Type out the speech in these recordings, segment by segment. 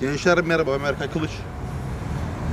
Gençler merhaba ben Erkay Kılıç.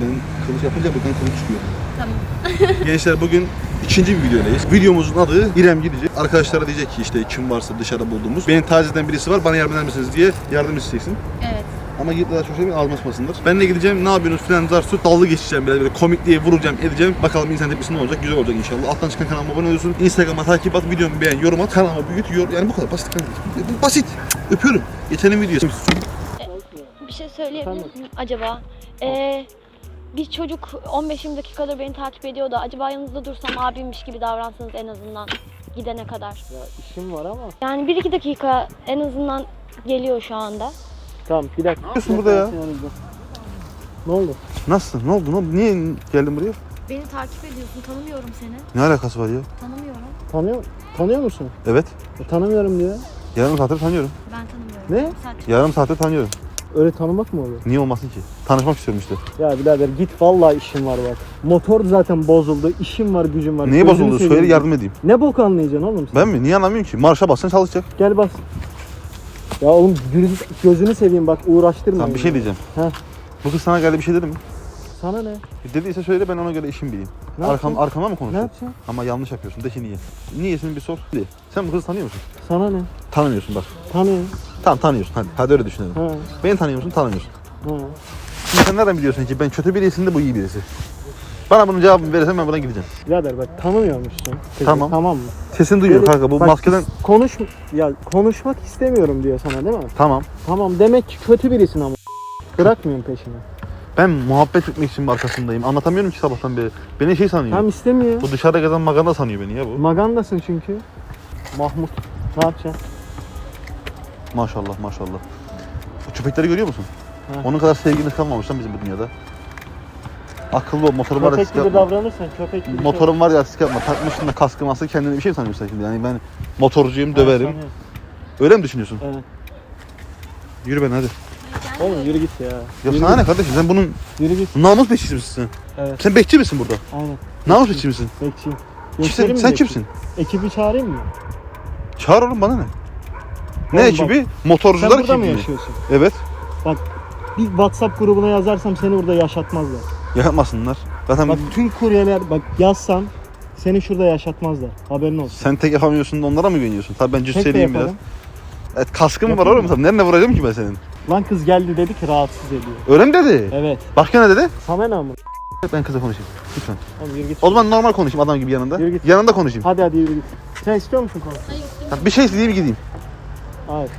Ben kılıç yapınca buradan kılıç çıkıyor. Tamam. Gençler bugün ikinci bir videodayız. Videomuzun adı İrem gidecek. Arkadaşlara diyecek ki işte kim varsa dışarıda bulduğumuz. Benim tazeden birisi var bana yardım eder misiniz diye yardım isteyeceksin. Evet. Ama gidip daha çok şey ağzıma sıkmasınlar. Ben de gideceğim ne yapıyorsunuz filan zar su dallı geçeceğim biraz böyle komik diye vuracağım edeceğim. Bakalım insan tepkisi ne olacak güzel olacak inşallah. Alttan çıkan kanalıma abone oluyorsun. Instagram'a takip at, videomu beğen, yorum at, kanalıma büyüt, yor. Yani bu kadar basit. Basit. Öpüyorum. Geçenin videosu. Bir şey söyleyebilir miyim acaba? Ee, bir çocuk 15-20 dakikadır beni takip ediyor da acaba yanınızda dursam abimmiş gibi davransanız en azından gidene kadar. Ya işim var ama. Yani 1-2 dakika en azından geliyor şu anda. Tamam bir dakika. Ne yapıyorsun burada ya? Ne oldu? Nasılsın? Ne oldu? Ne oldu? Niye geldin buraya? Beni takip ediyorsun. Tanımıyorum seni. Ne alakası var ya? Tanımıyorum. Tanıyor, tanıyor musun? Evet. E, tanımıyorum diyor. Yarım saattir tanıyorum. Ben tanımıyorum. Ne? Sen Yarım saattir tanıyorum. Öyle tanımak mı oluyor? Niye olmasın ki? Tanışmak istiyorum işte. Ya birader git vallahi işim var bak. Motor zaten bozuldu. işim var gücüm var. Gözünü bozuldu? seveyim. Söyle yardım edeyim. Ne bok anlayacaksın oğlum sen? Ben mi? Niye anlamıyorum ki? Marşa bassan çalışacak. Gel bas. Ya oğlum gözü- gözünü seveyim bak uğraştırma. Tamam bir beni şey diyeceğim. Heh. Bu kız sana geldi bir şey dedi mi? Sana ne? Dediyse söyle ben ona göre işim bileyim. Ne Arkam, arkama mı Ne konuşuyorsun? yapacaksın? Ama yanlış yapıyorsun. De ki niye? Niyesini bir sor. De. Sen bu kızı tanıyor musun? Sana ne? Tanımıyorsun bak. Tanıyorum. Tamam tanıyorsun. Hadi, hadi öyle düşünelim. Ha. Beni tanıyor musun? Tanımıyorsun. Ha. Şimdi sen nereden biliyorsun ki ben kötü birisiyim de bu iyi birisi? Bana bunun cevabını verirsen ben buna gideceğim. Birader bak tanımıyormuşsun. Peki, Tamam. Tamam mı? Sesini duyuyorum Böyle- kanka. Bu bak, maskeden... Konuş ya konuşmak istemiyorum diyor sana değil mi? Tamam. Tamam demek ki kötü birisin ama. Bırakmıyorum peşini. Ben muhabbet etmek için arkasındayım. Anlatamıyorum ki sabahtan beri. Beni şey sanıyor. Tam istemiyor. Bu dışarıda gezen maganda sanıyor beni ya bu. Magandasın çünkü. Mahmut. Ne yapacaksın? Maşallah maşallah. Bu köpekleri görüyor musun? Ha. Onun kadar sevgimiz kalmamış lan bizim bu dünyada. Akıllı ol, motorum var ya Köpek gibi yapma. davranırsan köpek gibi. Motorum var ya sik yapma. Takmışsın da kaskı maskı kendine bir şey sanıyorsun şimdi. Yani ben motorcuyum, şey. döverim. Ha, Öyle mi düşünüyorsun? Evet. Yürü ben hadi. Oğlum yürü git ya. Ya sana ne kardeşim sen bunun yürü git. namus bekçisi misin sen? Evet. Sen bekçi misin burada? Aynen. Namus bekçi misin? Bekçiyim. Kimsin? Göstereyim mi Sen bekçi? kimsin? Ekibi çağırayım mı? Çağır oğlum bana ne? Ne Oğlum ekibi? Sen burada mı ekibi. yaşıyorsun? Evet. Bir WhatsApp grubuna yazarsam seni burada yaşatmazlar. Yapmasınlar. Zaten Bak tüm kuryeler bak yazsam seni şurada yaşatmazlar. Haberin olsun. sen tek yapamıyorsun da onlara mı güveniyorsun? Tabii ben Tek de cüsseliyim biraz. yaparım. Evet kaskım var Yapayım oğlum mı? tabii. Nerede vuracağım ki ben senin? Lan kız geldi dedi ki rahatsız ediyor. Öyle mi dedi? Evet. Başka ne dedi? Sana ne ama? Ben kıza konuşayım. Lütfen. Oğlum yürü git. O zaman normal konuşayım adam gibi yanında. Yürü git. Yanında konuşayım. Hadi hadi yürü git. Sen istiyor musun konuş? Ha, Bir şey istediğim gideyim. Hayır.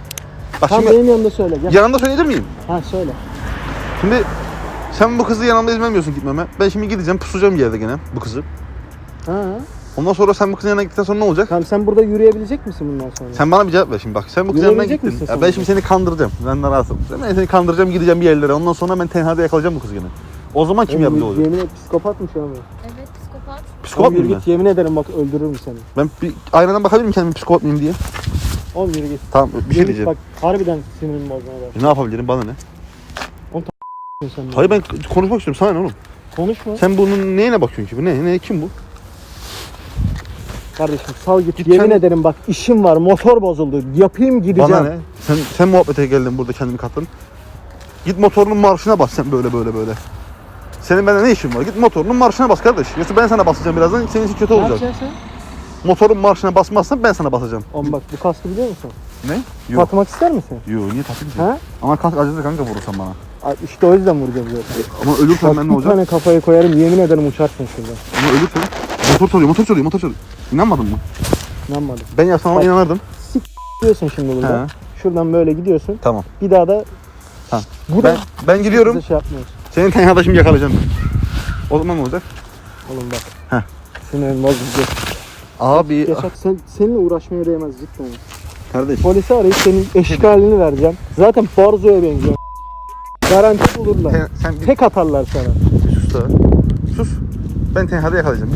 Bak Tam şimdi benim yanımda söyle gel. yanında söyleyebilir miyim? Ha söyle. Şimdi sen bu kızı yanımda izlemiyorsun gitmeme. Ben şimdi gideceğim pusacağım bir yerde gene bu kızı. Ha. Ondan sonra sen bu kızın yanına gittikten sonra ne olacak? Tamam sen burada yürüyebilecek misin bundan sonra? Sen bana bir cevap ver şimdi bak. Sen bu kızın yanına Yürüyebilecek gittin. misin Ya ben şimdi seni kandıracağım. Ben de rahatım. Ben seni kandıracağım gideceğim bir yerlere. Ondan sonra ben tenhada yakalayacağım bu kızı gene. O zaman kim yapıyor olacak? Yemin et psikopatmış ama. Evet psikopat. Psikopat Oğlum yürü mıyım ben? git yemin ederim bak öldürürüm seni. Ben bir aynadan bakabilir miyim kendime psikopat mıyım diye? Oğlum yürü git. Tamam bir Yürü şey git, diyeceğim. Bak harbiden sinirimi bozmaya başladın Ne yapabilirim bana ne? sen. Hayır ben konuşmak istiyorum sana ne oğlum? Konuşma. Sen bunun neyine bakıyorsun ki? Bu ne? Ne kim bu? Kardeşim sal git. Git yemin kendi- ederim bak işim var motor bozuldu. Yapayım gideceğim. Bana ne? Sen sen muhabbete geldin burada kendini kattın. Git motorunun marşına bas sen böyle böyle böyle. Senin bende ne işin var? Git motorunun marşına bas kardeş. Yoksa ben sana basacağım birazdan. Senin için kötü Ne olacak. yapacaksın sen? Motorun marşına basmazsan ben sana basacağım. Oğlum bak bu kaskı biliyor musun? Ne? Yok. Takmak ister misin? Yok niye takayım ki? Ha? Ama kask acıdı kanka vurursan bana. Ay, İşte o yüzden vuracağız zaten. Ama ölürsen Bak ben ne bir olacak? tane kafayı koyarım yemin ederim uçarsın şuradan. Ama ölürsen. Motor çalıyor, motor çalıyor, motor çalıyor. İnanmadın mı? İnanmadım. Ben yapsam ama Bak. inanırdım. Gidiyorsun şimdi burada. He. Şuradan böyle gidiyorsun. Tamam. Bir daha da Tamam. bu Ben da ben gidiyorum. bize şey yapmıyorsun. Senin tenhada şimdi yakalayacağım. O zaman ne olacak? Oğlum bak. Heh. Sinirimi bozuldu. Abi Yaşat sen, seninle uğraşmaya değmez cidden. kardeş. Polisi arayıp senin eşkalini vereceğim. Zaten Barzo'ya benziyor. Garanti bulurlar. Sen, sen bir Tek atarlar sana. sus da. Sus. Ben tenhada yakalayacağım.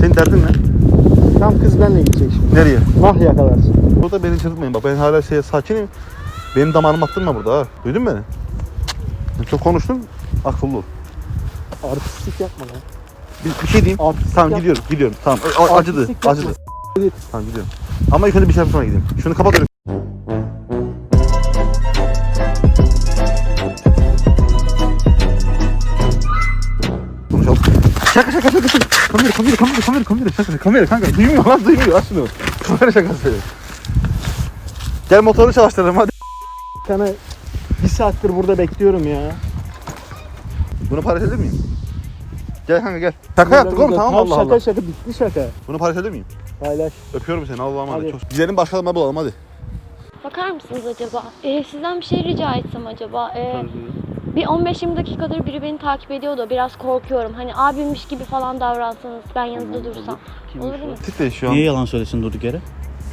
Senin derdin ne? Tam kız benle gidecek şimdi. Nereye? Nah yakalarsın. Burada beni çırpmayın. Bak ben hala şey sakinim. Benim damarımı attırma burada ha. Duydun mu beni? Ben Çok konuştun. Akıllı ol. Artistik yapma lan. Bir, bir şey diyeyim. Artistik tamam yap. gidiyorum gidiyorum. Tamam. A- a- acıdı acıdı. Evet. Tamam gidiyorum. Ama ilk önce bir şey yapmaya gideyim. Şunu kapat. öyle. Konuşalım. Şaka şaka şaka şaka. Kamera kamera kamera kamera kamera şaka kamera kanka duymuyor lan duymuyor aç şunu. Kamera şakası. Gel motoru çalıştıralım hadi. Bir bir saattir burada bekliyorum ya. Bunu para edebilir miyim? Gel kanka gel. Şaka yaptık oğlum tamam Allah şaka Allah. şaka bitti şaka. Bunu paylaşabilir miyim? Paylaş. Öpüyorum seni Allah'a emanet. Hadi. Çok... Gidelim başkalarına bulalım hadi. Bakar mısınız acaba? Ee, sizden bir şey rica etsem acaba? Ee, bir 15-20 dakikadır biri beni takip ediyor da biraz korkuyorum. Hani abimmiş gibi falan davransanız ben yanınızda dursam. Olur mu? Titre şu an. Niye yalan söylesin durduk yere?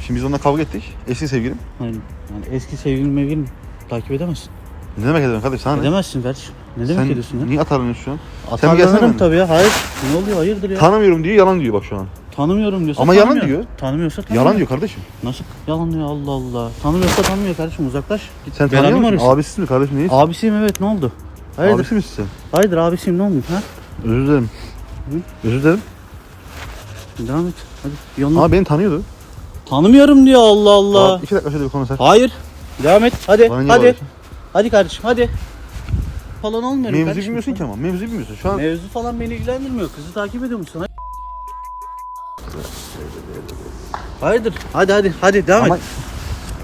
Şimdi biz onunla kavga ettik. Eski sevgilim. Hani yani eski sevgilin mevgilin takip edemezsin. Ne demek ediyorsun kardeşim sana ne? Edemezsin kardeşim. Ne demek Sen ediyorsun ya? niye atarlanıyorsun şu an? Sen bir Atarlanırım tabii ya. Hayır. Ne oluyor? Hayırdır ya? Tanımıyorum diyor yalan diyor bak şu an. Tanımıyorum diyorsa Ama yalan tanımıyor. diyor. Tanımıyorsa tanımıyor. Yalan diyor kardeşim. Nasıl yalan diyor Allah Allah. Tanımıyorsa tanımıyor kardeşim uzaklaş. Git Sen belanı tanıyor musun? arıyorsun? Abisiz mi kardeşim neyiz? Abisiyim evet ne oldu? Hayırdır? Abisi misin sen? Hayırdır abisiyim ne oldu? Ha? Özür dilerim. Özür dilerim. Devam et. Hadi yoluna. Ama beni tanıyordu. Tanımıyorum diyor Allah Allah. Abi, iki dakika şöyle bir konuşalım. Hayır. Devam et. Hadi. Bana niye hadi. bağırıyorsun? Hadi kardeşim hadi. Falan olmuyor Mevzu kardeşim. bilmiyorsun ki ama. Mevzu bilmiyorsun. Şu an Mevzu falan beni ilgilendirmiyor. Kızı takip ediyor musun? Hayırdır? Hadi hadi hadi devam Ama- et.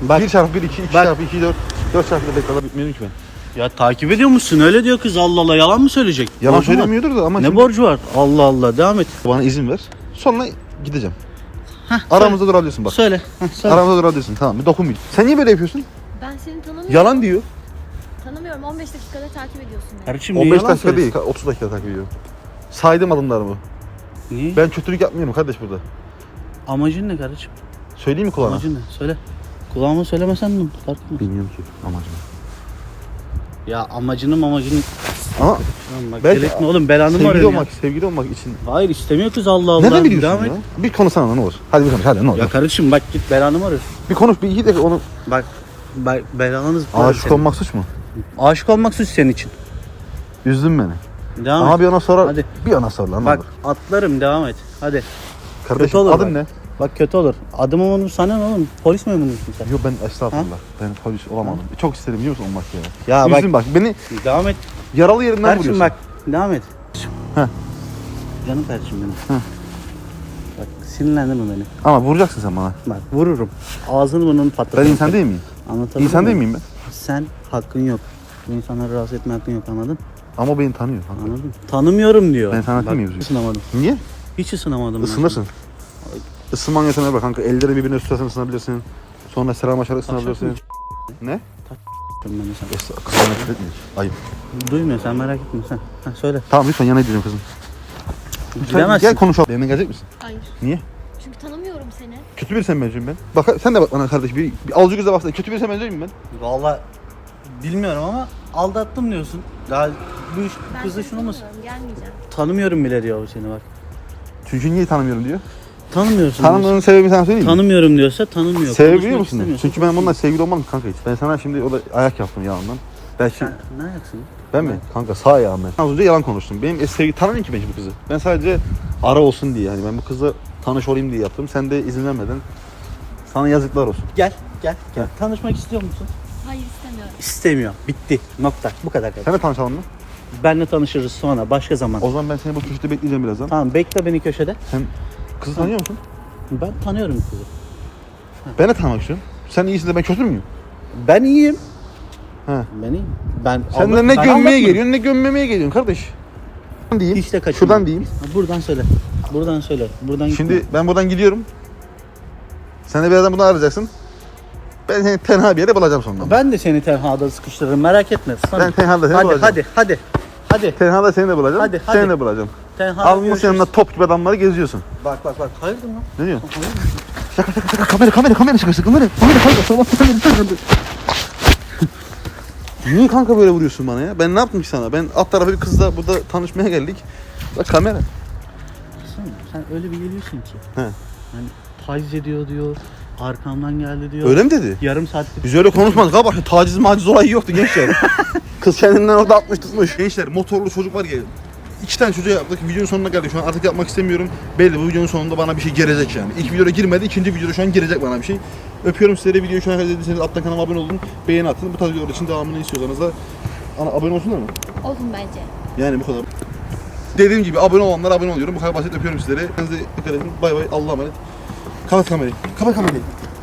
Bak 1 çarpı 1, 2, 2 Bak. çarpı 2, 4. 4 çarpı 5 kadar bitmiyorum ki ben. ya takip ediyor musun? Öyle diyor kız Allah Allah. Yalan mı söyleyecek? Yalan Borcu var. söylemiyordur da ama Ne şimdi borcu var? Allah Allah devam et. bana izin ver. Sonra gideceğim. Aramızda durabilirsin bak. Söyle. Heh, söyle. Aramızda durabilirsin tamam bir dokunmayayım. Sen niye böyle yapıyorsun? Ben seni tanımıyorum. Yalan diyor. Tanımıyorum. 15 dakikada takip ediyorsun beni. Kardeşim niye 15 yalan dakika değil söylesin? 30 dakika takip ediyorum. Saydım adımlarımı. Niye? Ben kötülük yapmıyorum kardeş burada. Amacın ne kardeşim? Söyleyeyim mi kulağına? Amacın ne? Söyle. Kulağıma söylemesen mi? Fark etmez. Bilmiyorum ki amacım. Ya amacını amacını. Ama Lan bak Belki- delirtme oğlum belanı mı sevgili arıyorsun ya? olmak, sevgili olmak için. Hayır istemiyor kız Allah Allah. Neden biliyorsun Devam ya? et. Bir konuşsana ne olur. Hadi bir konuş hadi ne olur. Ya kardeşim bak git belanı mı arıyorsun? Bir konuş bir iki dakika onu. Bak be, belanız Aşık olmak suç mu? Aşık olmak suç senin için. Üzdün beni. Devam Ama et. bir ona sorar. Hadi. Bir ona sor lan Bak olur. atlarım devam et. Hadi. Kardeşim kötü olur adın bak. ne? Bak kötü olur. Adımı onu sana ne oğlum? Polis memurusun sen. Yok ben estağfurullah. Ben polis olamadım. Çok isterim biliyor musun olmak ya. Ya Üzdün bak. beni Devam et. yaralı yerinden Kardeşim vuruyorsun. bak. Devam et. Heh. Canım kardeşim benim. Heh. Bak sinirlendirme beni. Ama vuracaksın sen bana. Bak vururum. Ağzını burnunu Ben patlatırım. insan değil miyim? Anlatabiliyor İnsan değil muyum? miyim ben? Sen hakkın yok. Bu insanları rahatsız etme hakkın yok anladın? Ama beni tanıyor. kanka. Anladın? Tanımıyorum diyor. Ben sana Bak, tanımıyorum. ısınamadım. Niye? Hiç ısınamadım. Isınırsın. Isınman yöntemine bak kanka. Elleri birbirine tutarsan ısınabilirsin. Sonra selam açar ısınabilirsin. Ne? Ben. Kızına nefret etmeyin. Ayıp. Duymuyor sen merak etme sen. Ha, söyle. Tamam lütfen yana gidiyorum kızım. Lütfen Bilemezsin. gel konuşalım. Benimle gelecek misin? Hayır. Niye? Çünkü tanımıyorum seni. Kötü bir sen benziyorum ben. Bak sen de bak bana kardeş. Bir, bir alıcı göze baksana. Kötü bir sen benziyor muyum ben? Valla bilmiyorum ama aldattım diyorsun. Ya bu iş, Ben kızı seni şunu mu tanımıyorum. Gelmeyeceğim. tanımıyorum bile diyor bu seni bak. Çünkü niye tanımıyorum diyor. Tanımıyorsun. Tanımadığın sebebi sana söyleyeyim mi? Tanımıyorum diyorsa tanımıyor. Sebebi Konuşmak musun? istemiyorsa Çünkü ben bununla sevgili olmadım kanka hiç. Ben sana şimdi o da ayak yaptım yalandan. Belki Sen ne ayaksın? ben mi? Kanka sağ ayağım ben. Az önce yalan konuştum. Benim eski sevgili tanımıyorum ki ben bu kızı. Ben sadece ara olsun diye hani ben bu kızla tanış olayım diye yaptım. Sen de izin vermeden sana yazıklar olsun. Gel gel gel. Tanışmak istiyor musun? Hayır istemiyorum. İstemiyor. Bitti. Nokta. Bu kadar kadar. Sen de tanışalım mı? Benle tanışırız sonra başka zaman. O zaman ben seni bu köşede bekleyeceğim birazdan. Tamam bekle beni köşede. Sen kızı tanıyor musun? Ben tanıyorum kızı. Ben de tanımak istiyorum. Sen iyisin de ben kötü müyüm? Ben iyiyim. He. Ben iyiyim. Ben Sen de ne ben gömmeye geliyorsun ne gömmemeye geliyorsun kardeş. Şuradan diyeyim. Hiç de. Şuradan diyeyim. Buradan söyle. Buradan söyle. Buradan Şimdi gitme. ben buradan gidiyorum. Sen de birazdan bunu arayacaksın. Ben seni tenha bir yere bulacağım sonra. Ben de seni tenhada sıkıştırırım merak etme. Sana- Ben tenhada seni hadi, bulacağım. hadi hadi hadi Tenhada seni de bulacağım. Hadi, Seni hadi. de bulacağım. Tenhada Almış yanında top gibi adamları geziyorsun. Bak bak bak. Hayırdır lan? Ne diyorsun? Şaka şaka şaka kamera kamera kamera şakası kamera kamera kamera tamam kamera. Niye kanka böyle vuruyorsun bana ya? Ben ne yaptım ki sana? Ben alt tarafı bir kızla burada tanışmaya geldik. Bak kamera. Sen, sen öyle bir geliyorsun ki. He. Hani taciz ediyor diyor. Arkamdan geldi diyor. Öyle mi dedi? Yarım saattir. Biz öyle konuşmadık abi. Bak, Taciz maciz olayı yoktu gençler. Kız kendinden orada atmış tutmuş. Gençler motorlu çocuk var ya. İki tane çocuğa yaptık. Videonun sonuna geldik. Şu an artık yapmak istemiyorum. Belli bu videonun sonunda bana bir şey gelecek yani. İlk videoda girmedi. ikinci videoda şu an girecek bana bir şey. Öpüyorum sizleri. Videoyu şu an izlediyseniz alttan kanalıma abone olun. Beğeni atın. Bu tarz videolar için devamını istiyorsanız da ana, abone olsunlar mı? Olun bence. Yani bu kadar. Dediğim gibi abone olanlara abone oluyorum. Bu kadar basit öpüyorum sizleri. Kendinize dikkat edin. Bay bay. Allah'a emanet. Kapat kamerayı. Kapat kamerayı.